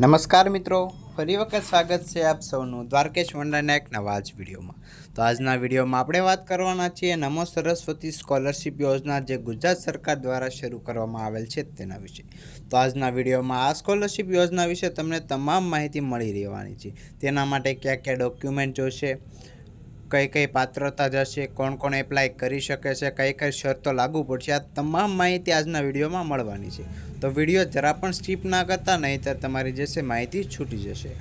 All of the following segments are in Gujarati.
નમસ્કાર મિત્રો, ફરી વખત સ્વાગત છે આપ સૌનું દ્વારકેશ મંડળના એક નવા જ વિડીયોમાં. તો આજના વિડીયોમાં આપણે વાત કરવાના છીએ નમો સરસ્વતી સ્કોલરશિપ યોજના જે ગુજરાત સરકાર દ્વારા શરૂ કરવામાં આવેલ છે તેના વિશે. તો આજના વિડીયોમાં આ સ્કોલરશિપ યોજના વિશે તમને તમામ માહિતી મળી રહેવાની છે. તેના માટે કયા કયા ડોક્યુમેન્ટ જોશે, કઈ કઈ પાત્રતા જશે, કોણ કોણ એપ્લાય કરી શકે છે, કઈ કઈ શરતો લાગુ પડશે, આ તમામ માહિતી આજના વિડીયોમાં મળવાની છે. તો વીડિયો જરા પણ સ્કીપ ના કરતા, નહીંતર તમારી જે છે માહિતી છૂટી જશે.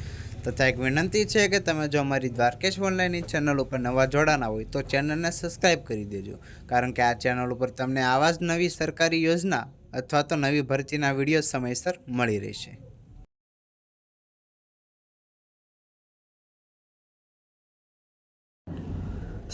તથા એક વિનંતી છે કે તમે જો અમારી દ્વારકેશ ઓનલાઈનની ચેનલ ઉપર નવા જોડાના હોય, તો ચેનલને સબસ્ક્રાઈબ કરી દેજો. કારણ કે આ ચેનલ ઉપર તમને આવા જ નવી સરકારી યોજના અથવા તો નવી ભરતીના વીડિયો સમયસર મળી રહેશે.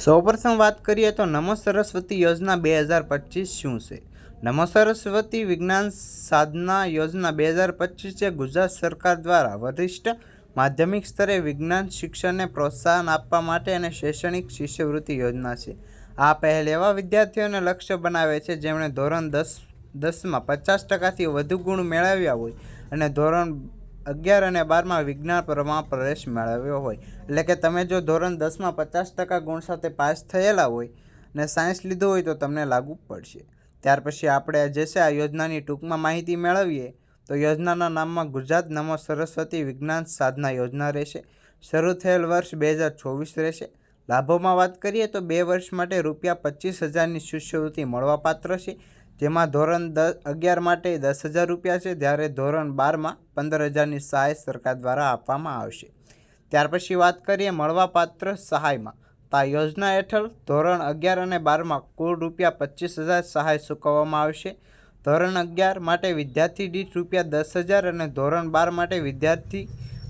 સૌપ્રથમ વાત કરીએ તો નમો સરસ્વતી યોજના બે હજાર પચીસ શું છે? નમો સરસ્વતી વિજ્ઞાન સાધના યોજના બે હજાર પચીસે ગુજરાત સરકાર દ્વારા વરિષ્ઠ માધ્યમિક સ્તરે વિજ્ઞાન શિક્ષણને પ્રોત્સાહન આપવા માટે અને શૈક્ષણિક શિષ્યવૃત્તિ યોજના છે. આ પહેલ એવા વિદ્યાર્થીઓને લક્ષ્ય બનાવે છે જેમણે ધોરણ દસ, દસમાં પચાસ ટકાથી વધુ ગુણ મેળવ્યા હોય અને ધોરણ અગિયાર અને બારમાં વિજ્ઞાન પરમાં પ્રવેશ મેળવ્યો હોય. એટલે કે તમે જો ધોરણ દસમાં પચાસ ટકા ગુણ સાથે પાસ થયેલા હોય ને સાયન્સ લીધું હોય તો તમને લાગુ પડશે. ત્યાર પછી આપણે જે છે આ યોજનાની ટૂંકમાં માહિતી મેળવીએ, તો યોજનાના નામમાં ગુજરાત નમો સરસ્વતી વિજ્ઞાન સાધના યોજના રહેશે. શરૂ થયેલ વર્ષ બે હજાર ચોવીસ રહેશે. લાભોમાં વાત કરીએ તો બે વર્ષ માટે રૂપિયા પચીસ હજારની શિષ્યવૃત્તિ મળવાપાત્ર છે, જેમાં ધોરણ દસ અગિયાર માટે દસ હજાર રૂપિયા છે, જ્યારે ધોરણ બારમાં પંદર હજારની સહાય સરકાર દ્વારા આપવામાં આવશે. ત્યાર પછી વાત કરીએ મળવાપાત્ર સહાયમાં. આ યોજના હેઠળ ધોરણ અગિયાર અને બારમાં કુલ રૂપિયા પચીસ હજાર સહાય ચૂકવવામાં આવશે. ધોરણ અગિયાર માટે વિદ્યાર્થી દીઠ રૂપિયા દસ હજાર અને ધોરણ બાર માટે વિદ્યાર્થી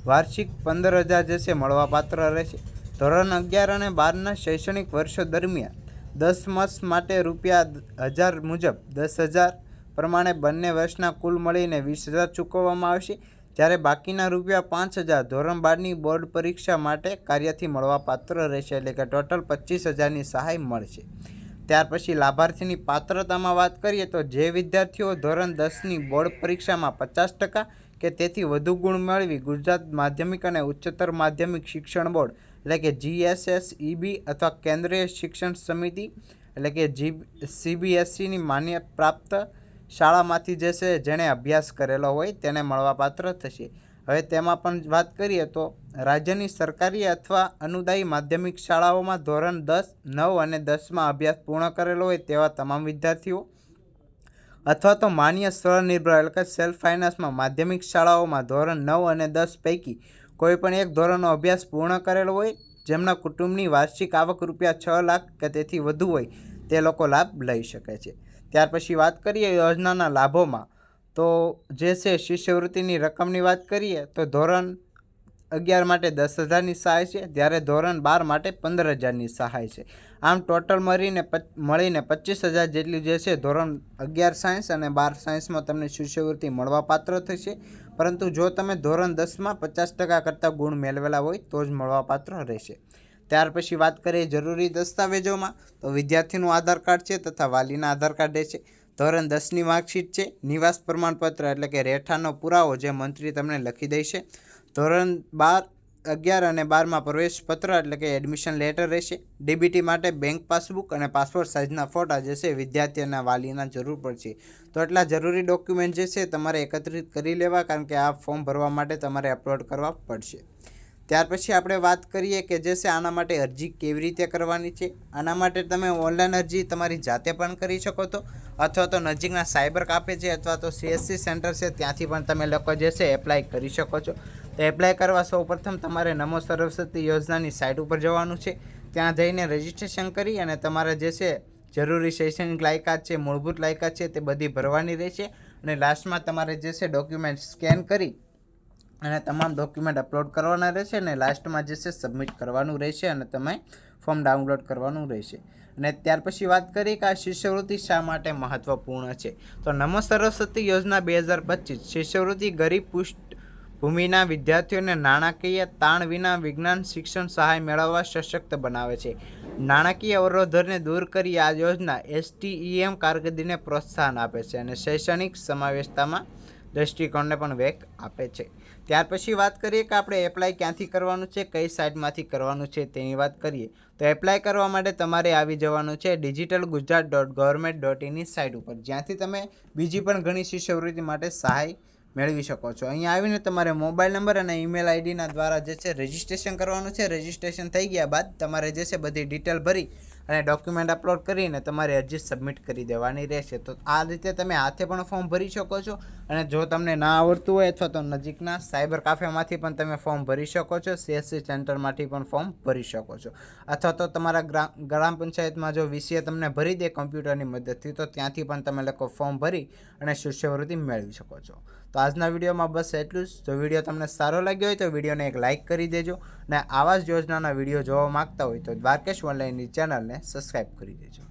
વાર્ષિક પંદર હજાર જશે મળવાપાત્ર રહેશે. ધોરણ અગિયાર અને બારના શૈક્ષણિક વર્ષો દરમિયાન દસ માસ માટે રૂપિયા હજાર મુજબ દસ હજાર પ્રમાણે બંને વર્ષના કુલ મળીને વીસ હજાર ચૂકવવામાં આવશે. જ્યારે બાકીના રૂપિયા પાંચ હજાર ધોરણ બારની બોર્ડ પરીક્ષા માટે કાર્યથી મળવાપાત્ર રહેશે એટલે કે ટોટલ પચીસ હજારની સહાય મળશે. ત્યાર પછી લાભાર્થીની પાત્રતામાં વાત કરીએ તો જે વિદ્યાર્થીઓ ધોરણ દસની બોર્ડ પરીક્ષામાં પચાસ ટકા કે તેથી વધુ ગુણ મેળવી ગુજરાત માધ્યમિક અને ઉચ્ચતર માધ્યમિક શિક્ષણ બોર્ડ એટલે કે જીએસએસ, ઈબી અથવા કેન્દ્રીય શિક્ષણ સમિતિ એટલે કે જી સીબીએસસીની માન્ય પ્રાપ્ત શાળામાંથી જે છે, જેણે અભ્યાસ કરેલો હોય તેને મળવાપાત્ર થશે. હવે તેમાં પણ વાત કરીએ તો રાજ્યની સરકારી અથવા અનુદાયી માધ્યમિક શાળાઓમાં ધોરણ દસ, નવ અને દસમાં અભ્યાસ પૂર્ણ કરેલો હોય તેવા તમામ વિદ્યાર્થીઓ અથવા તો માન્ય સ્વનિર્ભર એટલે કે સેલ્ફ ફાઇનાન્સમાં માધ્યમિક શાળાઓમાં ધોરણ નવ અને દસ પૈકી કોઈપણ એક ધોરણનો અભ્યાસ પૂર્ણ કરેલો હોય, જેમના કુટુંબની વાર્ષિક આવક રૂપિયા છ લાખ કે તેથી વધુ હોય, તે લોકો લાભ લઈ શકે છે. ત્યાર પછી વાત કરીએ યોજનાના લાભોમાં, તો જે છે શિષ્યવૃત્તિની રકમની વાત કરીએ, તો ધોરણ અગિયાર માટે દસ હજારની સહાય છે, જ્યારે ધોરણ બાર માટે પંદર હજારની સહાય છે. આમ ટોટલ મળીને મળીને પચીસ હજાર જેટલી જે છે ધોરણ અગિયાર સાયન્સ અને બાર સાયન્સમાં તમને શિષ્યવૃત્તિ મળવાપાત્ર થશે. પરંતુ જો તમે ધોરણ દસમાં પચાસ ટકા કરતાં ગુણ મેળવેલા હોય, તો જ મળવાપાત્ર રહેશે. ત્યાર પછી વાત કરીએ જરૂરી દસ્તાવેજોમાં, તો વિદ્યાર્થીનું આધાર કાર્ડ છે તથા વાલીના આધાર કાર્ડ છે. ધોરણ દસની માર્કશીટ છે, નિવાસ પ્રમાણપત્ર એટલે કે રહેઠાણનો પુરાવો જે મંત્રી તમને લખી દેશે ધોરણ બાર, અગિયાર અને બારમાં પ્રવેશપત્ર એટલે કે એડમિશન લેટર રહેશે. ડીબીટી માટે બેંક પાસબુક અને પાસપોર્ટ સાઇઝના ફોટા જે છે વિદ્યાર્થી અને વાલીના જરૂર પડશે તો એટલા જરૂરી ડોક્યુમેન્ટ જે છે તમારે એકત્રિત કરી લેવા કારણ કે આ ફોર્મ ભરવા માટે તમારે અપલોડ કરવા પડશે. ત્યાર પછી આપણે વાત કરીએ કે જે છે આના માટે અરજી કેવી રીતે કરવાની છે? આના માટે તમે ઓનલાઈન અરજી તમારી જાતે પણ કરી શકો છો અથવા તો નજીકના સાયબર કાપે છે અથવા તો સીએસસી સેન્ટર છે, ત્યાંથી પણ તમે લોકો જે છે એપ્લાય કરી શકો છો. તો એપ્લાય કરવા સૌપ્રથમ તમારે નમો સરસ્વતી યોજનાની સાઇટ ઉપર જવાનું છે. ત્યાં જઈને રજિસ્ટ્રેશન કરી અને તમારા જે છે જરૂરી શૈક્ષણિક લાયકાત છે, મૂળભૂત લાયકાત છે તે બધી ભરવાની રહેશે. અને લાસ્ટમાં તમારે જે છે ડોક્યુમેન્ટ સ્કેન કરી અને તમામ ડોક્યુમેન્ટ અપલોડ કરવાના રહેશે અને લાસ્ટમાં જે છે સબમિટ કરવાનું રહેશે અને તમે ફોર્મ ડાઉનલોડ કરવાનું રહેશે. અને ત્યાર પછી વાત કરીએ કે આ શિષ્યવૃત્તિ શા માટે મહત્વપૂર્ણ છે? તો નમો સરસ્વતી યોજના બે હજાર પચીસ, શિષ્યવૃત્તિ ગરીબ પુષ્ટ ભૂમિના વિદ્યાર્થીઓને નાણાકીય તાણ વિના વિજ્ઞાન શિક્ષણ સહાય મેળવવા સશક્ત બનાવે છે. નાણાકીય અવરોધોને દૂર કરી આ યોજના એસટીઈએમ કારકિર્દીને પ્રોત્સાહન આપે છે અને શૈક્ષણિક સમાવેશતામાં દ્રષ્ટિકોણને પણ વેગ આપે છે. ત્યાર પછી વાત કરીએ કે આપણે એપ્લાય ક્યાંથી કરવાનું છે, કઈ સાઇટમાંથી કરવાનું છે તેની વાત કરીએ. તો એપ્લાય કરવા માટે તમારે આવી જવાનું છે digital Gujarat dot government dot ઇનની site ઉપર. જ્યાંથી તમે બીજી પણ ઘણી શિષ્યવૃત્તિ માટે સહાય મેળવી શકો છો. અહીંયા આવીને તમારે મોબાઈલ નંબર અને ઈમેલ આઈડીના દ્વારા જે છે રજિસ્ટ્રેશન કરવાનું છે. રજિસ્ટ્રેશન થઈ ગયા બાદ તમારે જે છે બધી ડિટેલ ભરી અને ડોક્યુમેન્ટ અપલોડ કરીને તમારે અરજી સબમિટ કરી દેવાની રહેશે. તો આ રીતે તમે હાથે પણ ફોર્મ ભરી શકો છો અને જો તમને ના આવડતું હોય અથવા તો નજીકના સાયબર કાફેમાંથી પણ તમે ફોર્મ ભરી શકો છો સીએસસી સેન્ટરમાંથી પણ ફોર્મ ભરી શકો છો. અથવા તો તમારા ગ્રામ પંચાયતમાં જો વિષય તમને ભરી દે કમ્પ્યુટરની મદદથી, તો ત્યાંથી પણ તમે લોકો ફોર્મ ભરી અને શિષ્યવૃત્તિ મેળવી શકો છો. તો આજના વિડીયોમાં બસ એટલું જ. જો વીડિયો તમને સારો લાગ્યો હોય તો વિડીયોને એક લાઇક કરી દેજો અને આવા જ યોજનાના વીડિયો જોવા માંગતા હોય તો દ્વારકેશ ઓનલાઈનની ચેનલને સબસ્ક્રાઈબ કરી દેજો.